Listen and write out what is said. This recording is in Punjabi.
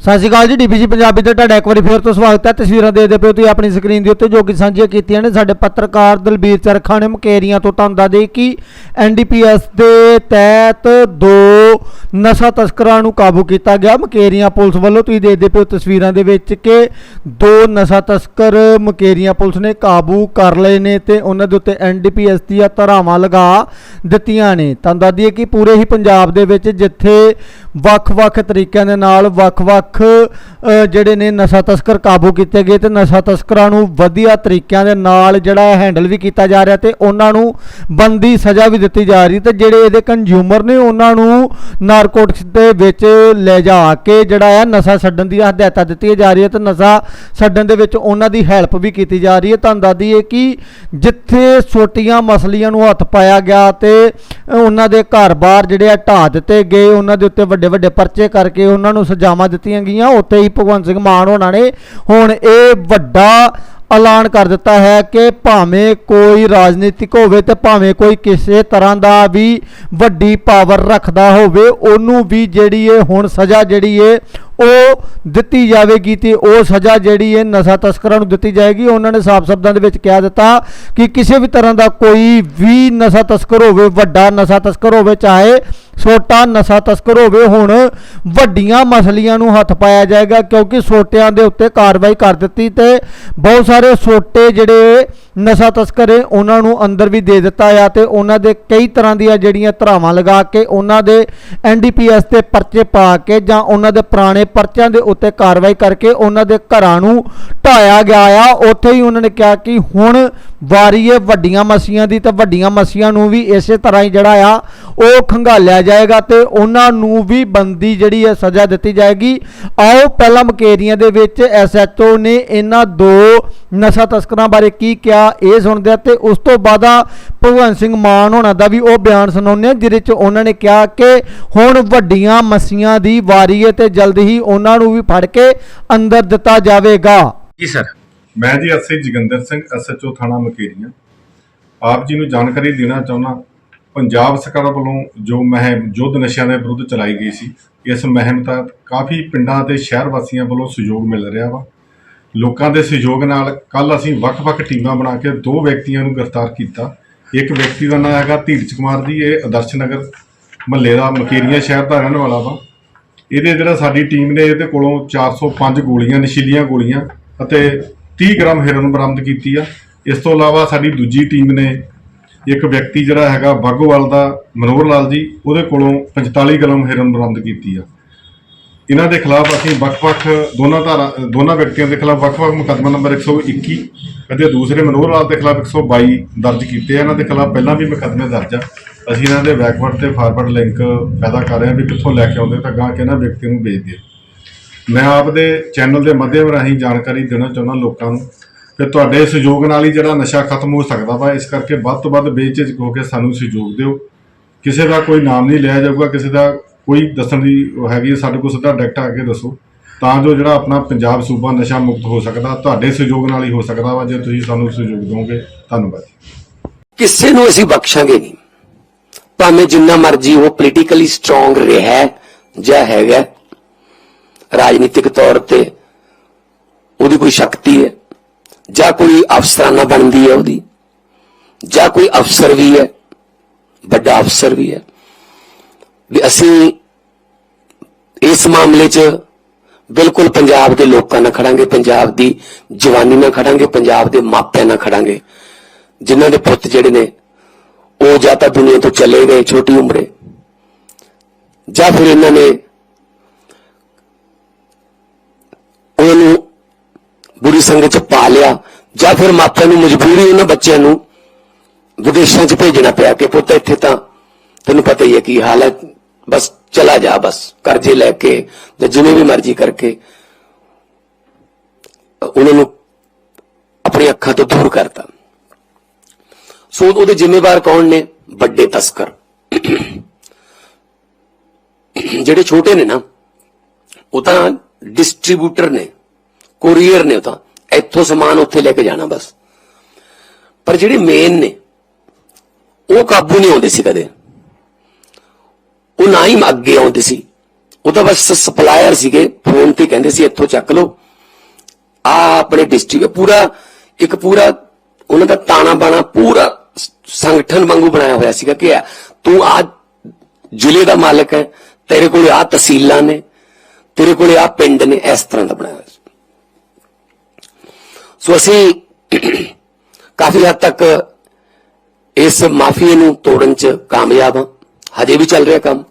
ਸਤਿ ਸ਼੍ਰੀ ਅਕਾਲ ਜੀ ਡੀਬੀਜੀ ਪੰਜਾਬੀ ਤੇ ਤੁਹਾਡਾ ਇੱਕ ਵਾਰੀ ਫੇਰ ਤੋਂ ਸਵਾਗਤ ਹੈ। ਤਸਵੀਰਾਂ ਦੇਖਦੇ ਪਏ ਹੋ ਤੁਸੀਂ ਆਪਣੀ ਸਕਰੀਨ ਦੇ ਉੱਤੇ ਜੋ ਕਿ ਸਾਂਝੀਆਂ ਕੀਤੀਆਂ ਨੇ। ਸਾਡੇ ਪੱਤਰਕਾਰ ਦਲਬੀਰ ਚਰਖਾ ਨੇ ਮਕੇਰੀਆਂ ਤੋਂ ਤੁਹਾਨੂੰ ਦੱਸ ਦੇ ਕਿ ਐਨਡੀਪੀਐਸ ਦੇ ਤਹਿਤ ਦੋ ਨਸ਼ਾ ਤਸਕਰਾਂ ਨੂੰ ਕਾਬੂ ਕੀਤਾ ਗਿਆ। ਮਕੇਰੀਆਂ ਪੁਲਿਸ ਵੱਲੋਂ ਤੁਸੀਂ ਦੇਖਦੇ ਪਏ ਹੋ ਤਸਵੀਰਾਂ ਦੇ ਵਿੱਚ ਕਿ ਦੋ ਨਸ਼ਾ ਤਸਕਰ ਮਕੇਰੀਆਂ ਪੁਲਿਸ ਨੇ ਕਾਬੂ ਕਰ ਲਏ ਨੇ ਤੇ ਉਹਨਾਂ ਦੇ ਉੱਤੇ ਐਨਡੀਪੀਐਸ ਦੀਆਂ ਧਾਰਾਵਾਂ ਲਗਾ ਦਿੱਤੀਆਂ ਨੇ। ਤੁਹਾਨੂੰ ਦੱਸਦੀ ਹੈ ਕਿ ਪੂਰੇ ਹੀ ਪੰਜਾਬ ਦੇ ਵਿੱਚ ਜਿੱਥੇ ਵੱਖ-ਵੱਖ ਤਰੀਕਿਆਂ ਦੇ ਨਾਲ ਵੱਖ-ਵੱਖ ਅ, ਜਿਹੜੇ ਨੇ ਨਸ਼ਾ ਤਸਕਰ ਕਾਬੂ ਕੀਤੇ ਗਏ ਤੇ ਨਸ਼ਾ ਤਸਕਰਾਂ ਨੂੰ ਵਧੀਆ ਤਰੀਕਿਆਂ ਦੇ ਨਾਲ ਜਿਹੜਾ ਹੈਂਡਲ ਵੀ ਕੀਤਾ ਜਾ ਰਿਹਾ ਤੇ ਉਹਨਾਂ ਨੂੰ ਬੰਦੀ ਸਜ਼ਾ ਵੀ ਦਿੱਤੀ ਜਾ ਰਹੀ ਤੇ ਜਿਹੜੇ ਇਹਦੇ ਕੰਜ਼ਿਊਮਰ ਨੇ ਉਹਨਾਂ ਨੂੰ ਨਾਰਕੋਟਿਕਸ ਦੇ ਵਿੱਚ ਲੈ ਜਾ ਕੇ ਜਿਹੜਾ ਆ ਨਸ਼ਾ ਛੱਡਣ ਦੀਆਂ ਹਦਾਇਤਾਂ ਦਿੱਤੀਆਂ ਜਾ ਰਹੀਆਂ ਤੇ ਨਸ਼ਾ ਛੱਡਣ ਦੇ ਵਿੱਚ ਉਹਨਾਂ ਦੀ ਹੈਲਪ ਵੀ ਕੀਤੀ ਜਾ ਰਹੀ ਹੈ। ਤੁਹਾਨੂੰ ਦੱਸ ਦਈਏ ਕਿ ਜਿੱਥੇ ਛੋਟੀਆਂ ਮਸਲੀਆਂ ਨੂੰ ਹੱਥ ਪਾਇਆ ਗਿਆ ਤੇ ਉਹਨਾਂ ਦੇ ਘਰ-ਬਾਰ ਜਿਹੜੇ ਆ ਢਾਹ ਦਿੱਤੇ ਗਏ ਉਹਨਾਂ ਦੇ ਉੱਤੇ ਵੱਡੇ ਵੱਡੇ ਪਰਚੇ ਕਰਕੇ ਉਹਨਾਂ ਨੂੰ ਸਜ਼ਾਵਾਂ ਦਿੱਤੀਆਂ ਗਈਆਂ, ਉੱਥੇ ਹੀ ਭਗਵੰਤ ਸਿੰਘ ਮਾਨ ਹੋਣਾ ਨੇ ਹੁਣ ਇਹ ਵੱਡਾ ਐਲਾਨ ਕਰ ਦਿੱਤਾ ਹੈ ਕਿ ਭਾਵੇਂ ਕੋਈ ਰਾਜਨੀਤਿਕ ਹੋਵੇ ਤੇ ਭਾਵੇਂ ਕੋਈ ਕਿਸੇ ਤਰ੍ਹਾਂ ਦਾ ਵੀ ਵੱਡੀ ਪਾਵਰ ਰੱਖਦਾ ਹੋਵੇ, ਉਹਨੂੰ ਵੀ ਜਿਹੜੀ ਇਹ ਹੁਣ ਸਜ਼ਾ ਜਿਹੜੀ ਏ ਉਹ ਦਿੱਤੀ ਜਾਵੇਗੀ ਤੇ ਉਹ ਸਜ਼ਾ ਜਿਹੜੀ ਹੈ ਨਸ਼ਾ ਤਸਕਰਾਂ ਨੂੰ ਦਿੱਤੀ ਜਾਏਗੀ। ਉਹਨਾਂ ਨੇ ਸਾਫ਼ ਸ਼ਬਦਾਂ ਦੇ ਵਿੱਚ ਕਹਿ ਦਿੱਤਾ ਕਿ ਕਿਸੇ ਵੀ ਤਰ੍ਹਾਂ ਦਾ ਕੋਈ ਵੀ ਨਸ਼ਾ ਤਸਕਰ ਹੋਵੇ, ਵੱਡਾ ਨਸ਼ਾ ਤਸਕਰ ਹੋਵੇ, ਚਾਹੇ ਛੋਟਾ ਨਸ਼ਾ ਤਸਕਰ ਹੋਵੇ, ਹੁਣ ਵੱਡੀਆਂ ਮਸਲੀਆਂ ਨੂੰ ਹੱਥ ਪਾਇਆ ਜਾਏਗਾ, ਕਿਉਂਕਿ ਛੋਟਿਆਂ ਦੇ ਉੱਤੇ ਕਾਰਵਾਈ ਕਰ ਦਿੱਤੀ ਤੇ ਬਹੁਤ ਸਾਰੇ ਛੋਟੇ ਜਿਹੜੇ ਨਸ਼ਾ ਤਸਕਰ ਏ ਉਹਨਾਂ ਨੂੰ ਅੰਦਰ ਵੀ ਦੇ ਦਿੱਤਾ ਆ ਤੇ ਉਹਨਾਂ ਦੇ ਕਈ ਤਰ੍ਹਾਂ ਦੀਆਂ ਜਿਹੜੀਆਂ ਧਰਾਵਾਂ ਲਗਾ ਕੇ ਉਹਨਾਂ ਦੇ ਐਨਡੀਪੀਐਸ ਤੇ ਪਰਚੇ ਪਾ ਕੇ ਜਾਂ ਉਹਨਾਂ ਦੇ ਪੁਰਾਣੇ ਪਰਚਿਆਂ ਦੇ ਉੱਤੇ ਕਾਰਵਾਈ ਕਰਕੇ ਉਹਨਾਂ ਦੇ ਘਰਾਂ ਨੂੰ ਢਾਇਆ ਗਿਆ ਆ। ਉੱਥੇ ਹੀ ਉਹਨਾਂ ਨੇ ਕਿਹਾ ਕਿ ਹੁਣ ਵਾਰੀ ਹੈ ਵੱਡੀਆਂ ਮਸੀਆਂ ਦੀ ਤਾਂ ਵੱਡੀਆਂ ਮਸੀਆਂ ਨੂੰ ਵੀ ਇਸੇ ਤਰ੍ਹਾਂ ਹੀ ਜਿਹੜਾ ਆ ਉਹ ਖੰਗਾਲਿਆ ਜਾਏਗਾ ਤੇ ਉਹਨਾਂ ਨੂੰ ਵੀ ਬੰਦੀ ਜਿਹੜੀ ਹੈ ਸਜ਼ਾ ਦਿੱਤੀ ਜਾਏਗੀ। ਆਓ ਪਹਿਲਾਂ ਮਕੇਰੀਆਂ ਦੇ ਵਿੱਚ ਐਸਐਚਓ ਨੇ ਇਹਨਾਂ ਦੋ ਨਸ਼ਾ ਤਸਕਰਾਂ ਬਾਰੇ ਕੀ ਕਿਹਾ ਇਹ ਸੁਣਦੇ ਆ ਤੇ ਉਸ ਤੋਂ ਬਾਅਦ ਆ ਭਗਵੰਤ ਸਿੰਘ ਮਾਨ ਹੋਣਾ ਦਾ ਵੀ ਉਹ ਬਿਆਨ ਸੁਣਾਉਂਦੇ ਆ ਜਿਹਦੇ ਚ ਉਹਨਾਂ ਨੇ ਕਿਹਾ ਕਿ ਹੁਣ ਵੱਡੀਆਂ ਮਸੀਆਂ ਦੀ ਵਾਰੀ ਹੈ ਤੇ ਜਲਦ ਹੀ ਉਹਨਾਂ ਨੂੰ ਵੀ ਫੜ ਕੇ ਅੰਦਰ ਦਿੱਤਾ ਜਾਵੇਗਾ। ਜੀ ਸਰ। ਮੈਂ ਜੀ ਐਸਏ ਜਗਿੰਦਰ ਸਿੰਘ ਐਸਐਚਓ ਥਾਣਾ ਮਕੇਰੀਆਂ। ਆਪ ਜੀ ਨੂੰ ਜਾਣਕਾਰੀ ਦੇਣਾ ਚਾਹੁੰਦਾ ਪੰਜਾਬ ਸਰਕਾਰ ਵੱਲੋਂ ਜੋ ਮੁਹਿੰਮ, ਯੁੱਧ ਨਸ਼ਿਆਂ ਦੇ ਵਿਰੁੱਧ ਚਲਾਈ ਗਈ ਸੀ, ਇਸ ਮੁਹਿੰਮ ਤਹਿਤ ਕਾਫੀ ਪਿੰਡਾਂ ਤੇ ਸ਼ਹਿਰ ਵਾਸੀਆਂ ਵੱਲੋਂ ਸਹਿਯੋਗ ਮਿਲ ਰਿਹਾ ਵਾ। ਲੋਕਾਂ ਦੇ ਸਹਿਯੋਗ ਨਾਲ ਕੱਲ ਅਸੀਂ ਵੱਖ-ਵੱਖ ਟੀਮਾਂ ਬਣਾ ਕੇ ਦੋ ਵਿਅਕਤੀਆਂ ਨੂੰ ਗ੍ਰਿਫਤਾਰ ਕੀਤਾ। ਇੱਕ ਵਿਅਕਤੀ ਦਾ ਨਾਮ ਹੈਗਾ ਧੀਰਜ ਕੁਮਾਰ ਜੀ, ਇਹ ਆਦਰਸ਼ ਨਗਰ ਮਹੱਲੇ ਦਾ ਮਕੇਰੀਆਂ ਸ਼ਹਿਰ ਦਾ ਰਹਿਣ ਵਾਲਾ ਵਾ। ਇਹਦੇ ਜਿਹੜਾ ਸਾਡੀ ਟੀਮ ਨੇ, ਇਹਦੇ ਕੋਲੋਂ 405 ਗੋਲੀਆਂ, ਨਸ਼ੀਲੀਆਂ ਗੋਲੀਆਂ ਅਤੇ 30 ਗ੍ਰਾਮ ਹੈਰੋਇਨ ਬਰਾਮਦ ਕੀਤੀ ਆ। ਇਸ ਤੋਂ ਇਲਾਵਾ ਸਾਡੀ ਦੂਜੀ ਟੀਮ ਨੇ ਇੱਕ ਵਿਅਕਤੀ ਜਿਹੜਾ ਹੈਗਾ ਬਾਗੋਵਾਲ ਦਾ ਮਨੋਹਰ ਲਾਲ ਜੀ, ਉਹਦੇ ਕੋਲੋਂ 45 ਗ੍ਰਾਮ ਹੈਰੋਇਨ ਬਰਾਮਦ ਕੀਤੀ ਆ। ਇਹਨਾਂ ਦੇ ਖਿਲਾਫ ਅਸੀਂ ਵੱਖ-ਵੱਖ ਦੋਨਾਂ ਧਾਰਾ, ਦੋਨਾਂ ਵਿਅਕਤੀਆਂ ਦੇ ਖਿਲਾਫ ਵੱਖ-ਵੱਖ ਮੁਕੱਦਮਾ ਨੰਬਰ 121 ਅਤੇ ਦੂਸਰੇ ਮਨੋਹਰ ਲਾਲ ਦੇ ਖਿਲਾਫ 122 ਦਰਜ ਕੀਤੇ ਆ। ਇਹਨਾਂ ਦੇ ਖਿਲਾਫ ਪਹਿਲਾਂ ਵੀ ਮੁਕੱਦਮੇ ਦਰਜ ਆ। ਅਸੀਂ ਇਹਨਾਂ ਦੇ ਬੈਕਵਰਡ ਤੇ ਫਾਰਵਰਡ ਲਿੰਕ ਪੈਦਾ ਕਰ ਰਹੇ ਹਾਂ ਵੀ ਕਿੱਥੋਂ ਲੈ ਕੇ ਆਉਂਦੇ ਤਾਂ ਗਾਂ ਕੇ ਇਹਨਾਂ ਵਿਅਕਤੀ ਨੂੰ ਵੇਚਦੇ ਮੈਂ ਆਪ ਦੇ ਚੈਨਲ ਦੇ ਮਾਧਿਅਮ ਰਾਹੀਂ ਜਾਣਕਾਰੀ ਦੇਣਾ ਚਾਹੁੰਦਾ ਲੋਕਾਂ ਨੂੰ। ਕਿ ਤੁਹਾਡੇ ਸਹਿਯੋਗ ਨਾਲ ਹੀ ਜਿਹੜਾ ਨਸ਼ਾ ਖਤਮ ਹੋ ਸਕਦਾ ਵਾ, ਇਸ ਕਰਕੇ ਵੱਧ ਤੋਂ ਵੱਧ ਬੇਝਿਜਕ ਹੋ ਕੇ ਸਾਨੂੰ ਸਹਿਯੋਗ ਦਿਓ। ਕਿਸੇ ਦਾ ਕੋਈ ਨਾਮ ਨਹੀਂ ਲਿਆ ਜਾਊਗਾ, ਕਿਸੇ ਦਾ ਕੋਈ ਦੱਸਣ ਦੀ ਹੈਗੀ ਸਾਡੇ ਕੋਲ ਸਿੱਧਾ ਡਾਇਰੈਕਟ ਆ ਕੇ ਦੱਸੋ। ਤਾਂ ਜੋ ਜਿਹੜਾ ਆਪਣਾ ਪੰਜਾਬ ਸੂਬਾ ਨਸ਼ਾ ਮੁਕਤ ਹੋ ਸਕਦਾ, ਤੁਹਾਡੇ ਸਹਿਯੋਗ ਨਾਲ ਹੀ ਹੋ ਸਕਦਾ ਵਾ, ਜੇ ਤੁਸੀਂ ਸਾਨੂੰ ਸਹਿਯੋਗ ਦਿਓਗੇ। ਧੰਨਵਾਦ। ਕਿਸੇ ਨੂੰ ਅਸੀਂ ਬਖਸ਼ਾਂਗੇ ਨਹੀਂ। ਭਾਵੇਂ ਜਿੰਨਾ ਮਰਜ਼ੀ ਉਹ ਪੋਲੀਟੀਕਲੀ ਸਟਰੋਂਗ ਰਿਹਾ ਜਾਂ ਹੈਗਾ ਰਾਜਨੀਤਿਕ ਤੌਰ ਤੇ ਉਹਦੀ ਕੋਈ ਸ਼ਕਤੀ ਹੈ। ਜਾਂ ਕੋਈ ਅਫਸਰਾਨਾ ਬਣਦੀ ਹੈ ਉਹਦੀ, ਜਾਂ ਕੋਈ ਅਫਸਰ ਵੀ ਹੈ, ਵੱਡਾ ਅਫਸਰ ਵੀ ਹੈ। ਵੀ ਅਸੀਂ ਇਸ ਮਾਮਲੇ 'ਚ ਬਿਲਕੁਲ ਪੰਜਾਬ ਦੇ ਲੋਕਾਂ ਨਾਲ ਖੜਾਂਗੇ, ਪੰਜਾਬ ਦੀ ਜਵਾਨੀ ਨਾਲ ਖੜਾਂਗੇ, ਪੰਜਾਬ ਦੇ ਮਾਪਿਆਂ ਨਾਲ ਖੜਾਂਗੇ। ਜਿਨ੍ਹਾਂ ਦੇ ਪੁੱਤ ਜਿਹੜੇ ਨੇ, ਉਹ ਜਾਂ ਤਾਂ ਦੁਨੀਆ ਤੋਂ ਚਲੇ ਗਏ, ਛੋਟੀ ਉਮਰੇ। ਜਾਂ ਫਿਰ ਇਹਨਾਂ ਨੇ ਉਹਨਾਂ ਨੂੰ ਬੁਰੀ ਸੰਗਤ ਚ ਪਾ ਲਿਆ, ਜਾਂ ਫਿਰ ਮਾਪਿਆਂ ਨੂੰ ਮਜਬੂਰੀ ਉਹਨਾਂ ਬੱਚਿਆਂ ਨੂੰ ਵਿਦੇਸ਼ਾਂ ਚ ਭੇਜਣਾ ਪਿਆ ਕਿ ਪੁੱਤ ਇੱਥੇ ਤਾਂ ਤੈਨੂੰ ਪਤਾ ਹੀ ਹੈ ਕੀ ਹਾਲ ਹੈ, ਬਸ ਚਲਾ ਜਾ, ਬਸ ਕਰਜ਼ੇ ਲੈ ਕੇ ਜਾਂ ਜਿਵੇਂ ਵੀ ਮਰਜ਼ੀ ਕਰਕੇ ਉਹਨਾਂ ਨੂੰ ਆਪਣੀ ਅੱਖਾਂ ਤੋਂ ਦੂਰ ਕਰਤਾ। ਸੋ ਉਹਦੇ ਜ਼ਿੰਮੇਵਾਰ ਕੌਣ ਨੇ? ਵੱਡੇ ਤਸਕਰ। ਜਿਹੜੇ ਛੋਟੇ ਨੇ ਨਾ, ਉਹ ਤਾਂ ਡਿਸਟ੍ਰੀਬਿਊਟਰ ਨੇ। ਕੋਰੀਅਰ ਨੇ ਉਹ ਤਾਂ ਇੱਥੋਂ ਸਮਾਨ ਉੱਥੇ ਲੈ ਕੇ ਜਾਣਾ ਬਸ। ਪਰ ਜਿਹੜੇ ਮੇਨ ਨੇ, ਉਹ ਕਾਬੂ ਨਹੀਂ ਆਉਂਦੇ ਸੀ ਕਦੇ। ਉਹ ਨਾ ਹੀ ਅੱਗੇ ਆਉਂਦੇ ਸੀ। ਉਹ ਤਾਂ ਬਸ ਸਪਲਾਇਰ ਸੀਗੇ ਫੋਨ ਤੇ ਕਹਿੰਦੇ ਸੀ, ਇੱਥੋਂ ਚੱਕ ਲਓ। ਆ ਆਪਣੇ ਡਿਸਟ੍ਰਿਕਟ ਪੂਰਾ, ਇੱਕ ਪੂਰਾ, ਉਹਨਾਂ ਦਾ ਤਾਣਾ ਬਾਣਾ ਪੂਰਾ ਸੰਗਠਨ ਵਾਂਗੂ ਬਣਾਇਆ ਹੋਇਆ ਸੀਗਾ ਕਿ ਤੂੰ ਆ ਜ਼ਿਲ੍ਹੇ ਦਾ ਮਾਲਕ ਹੈ, ਤੇਰੇ ਕੋਲ ਆ ਤਹਿਸੀਲਾਂ ਨੇ, ਤੇਰੇ ਕੋਲ ਆ ਪਿੰਡ ਨੇ, ਇਸ ਤਰ੍ਹਾਂ ਦਾ ਬਣਾਇਆ ਹੋਇਆ ਸੀ। ਸੋ ਅਸੀਂ ਕਾਫੀ ਹੱਦ ਤੱਕ ਇਸ ਮਾਫੀਏ ਨੂੰ ਤੋੜਨ ਚ ਕਾਮਯਾਬ ਹਾਂ। ਹਜੇ ਵੀ ਚੱਲ ਰਿਹਾ ਕੰਮ।